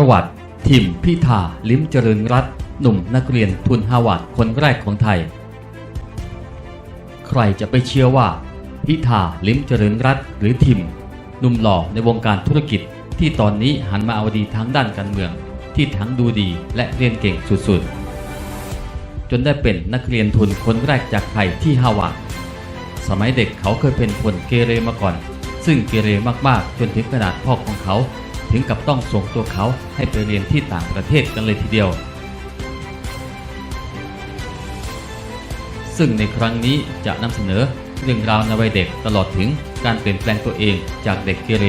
ประวัติ ทิมพิธา ลิมเจริญรัตน์หนุ่มนักเรียนทุนฮาวาดคนแรกของไทย ใครจะไปเชื่อว่า พิธา ลิมเจริญรัตน์หรือทิมหนุ่มหล่อในวงการธุรกิจที่ตอนนี้หันมาเอาดีทั้งด้านการเมือง ที่ทั้งดูดีและเรียนเก่งสุดๆ จนได้เป็นนักเรียนทุนคนแรกจากไทยที่ฮาวาดสมัยเด็กเขาเคยเป็นคนเกเรมาก่อน ซึ่งเกเรมากๆ จนถึงขนาดพ่อของเขา ถึงกับต้องส่งตัวเขาให้ไปเรียนที่ต่างประเทศกันเลยทีเดียว ซึ่งในครั้งนี้จะนำเสนอเรื่องราวในวัยเด็กตลอดถึงการเปลี่ยนแปลงตัวเองจากเด็กเกเร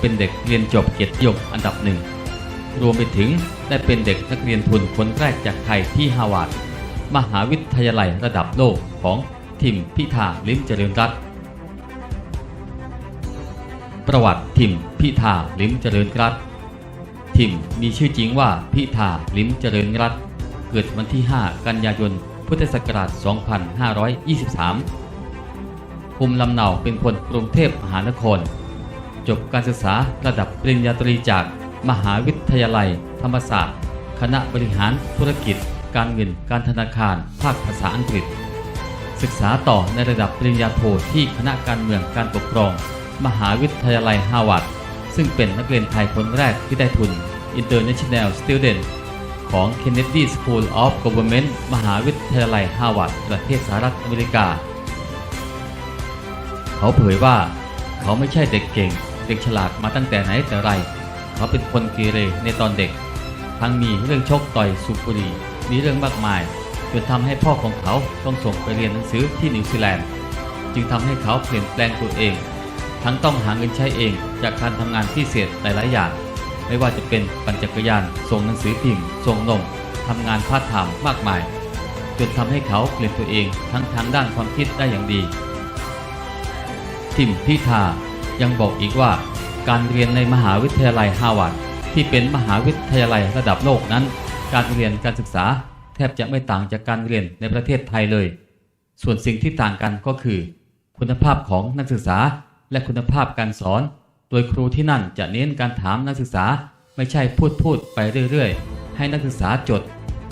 เป็นเด็กเรียนจบเกียรติยมอันดับหนึ่งรวมไปถึงได้เป็นเด็กนักเรียนทุนคนแรกจากไทยที่ฮาวาดมหาวิทยาลัยระดับโลกของทิมพิธาลิมเจริญรัตน์ ประวัติทิมพิธาลิมเจริญรัตทิมมีชื่อจริงว่าพิธาลิมเจริญรัตเกิดวันที่ 5 กันยายน พุทธศักราช 2523 ภูมิลำเนาเป็นคนกรุงเทพมหานคร จบการศึกษาระดับปริญญาตรีจากมหาวิทยาลัย ธรรมศาสตร์ คณะบริหารธุรกิจ การเงินการธนาคาร ภาคภาษาอังกฤษ ศึกษาต่อในระดับปริญญาโทที่คณะการเมืองการปกครอง มหาวิทยาลัยฮาวาดซึ่งเป็นนักเรียนไทยคนแรกที่ได้ทุน International Student ของ Kennedy School of Government มหาวิทยาลัยฮาวาดประเทศสหรัฐอเมริกา เขาเผยว่า เขาไม่ใช่เด็กเก่ง เด็กฉลาดมาตั้งแต่ไหนแต่ไร เขาเป็นคนเกเรในตอนเด็ก ทั้งมีเรื่องชกต่อยสูบบุหรี่มีเรื่องมากมายจนทำให้พ่อของเขาต้องส่งไปเรียนหนังสือที่นิวซีแลนด์ จึงทำให้เขาเปลี่ยนแปลงตัวเอง ทั้งต้องหาเงินใช้เองจากการทำงานพิเศษหลาย ๆ อย่าง ไม่ว่าจะเป็นปั่นจักรยาน ส่งหนังสือพิมพ์ ส่งนมทำงานพาร์ทไทม์มากมาย จนทำให้เขาเปลี่ยนตัวเองทั้งทางด้านความคิดได้อย่างดี ทิมพิธายังบอกอีกว่า การเรียนในมหาวิทยาลัยฮาวาดที่เป็นมหาวิทยาลัยระดับโลกนั้น การเรียนการศึกษาแทบจะไม่ต่างจากการเรียนในประเทศไทยเลย ส่วนสิ่งที่ต่างกันก็คือ คุณภาพของนักศึกษา และคุณภาพการสอน โดยครูที่นั่นจะเน้นการถามนักศึกษาไม่ใช่พูดพูดไปเรื่อยๆ ให้นักศึกษาจด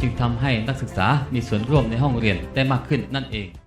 จึงทำให้นักศึกษามีส่วนร่วมในห้องเรียนได้มากขึ้นนั่นเอง